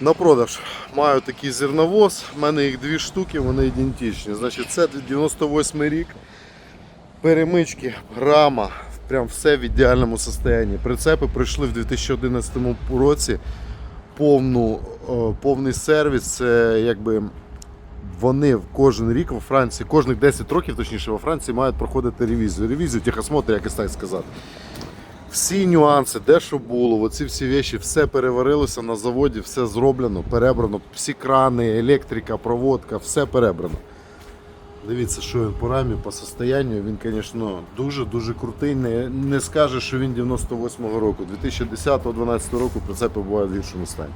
На продаж маю такий зерновоз, в мене їх дві штуки, вони ідентичні. Значить, це 98 рік. Перемички, рама, прям все в ідеальному стані. Прицепи пройшли в 2011 році повну, повний сервіс. Це якби вони кожен рік во Франції, кожних 10 років, точніше, во Франції мають проходити ревізію. Ревізію, техосмотр, якось так сказати. Всі нюанси, де що було, оці всі речі, все переварилося на заводі, все зроблено, перебрано, всі крани, електрика, проводка, все перебрано. Дивіться, що він по рамі, по состоянню, він, звісно, дуже-дуже крутий. Не, не скаже, що він 98-го року. 2010-2012 року прицепи бувають в іншому стані.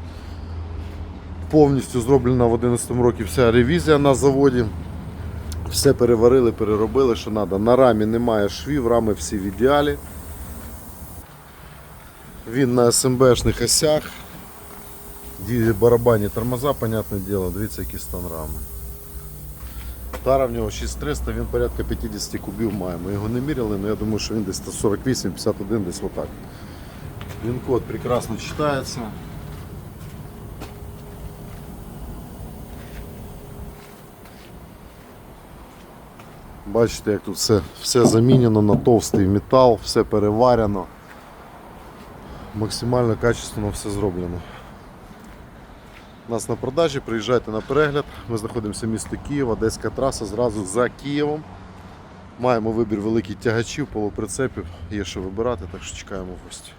Повністю зроблена в 2011 році вся ревізія на заводі. Все переварили, переробили, що треба. На рамі немає швів, рами всі в ідеалі. Він на СМБшних осях. Барабанні тормоза, понятне діло, дивіться, який стан рами. Тара в нього 6300, він порядка 50 кубів має. Ми його не міряли, але я думаю, що він десь 148-51, десь отак. Він код прекрасно читається. Бачите, як тут все, все замінено на товстий метал, все переварено. Максимально качественно все зроблено. У нас на продажі, приїжджайте на перегляд. Ми знаходимося в місті Київ, Одеська траса зразу за Києвом. Маємо вибір великих тягачів, полуприцепів, є що вибирати, так що чекаємо гості.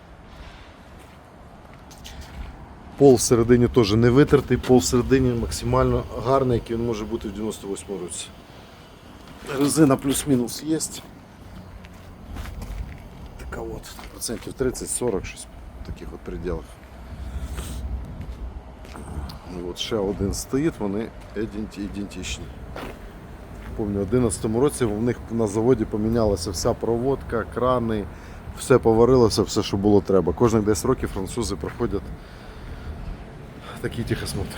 Пол всередині теж не витертий, пол всередині максимально гарний, який він може бути в 98 році. Резина плюс-мінус є. Така от, процентів 30-40 щось таких от пределах. От ще один стоїть, вони ідентичні. Пам'ятаю, в 2011 році в них на заводі помінялася вся проводка, крани, все поварилося, все, що було треба. Кожних 10 років французи проходять такий техосмотр.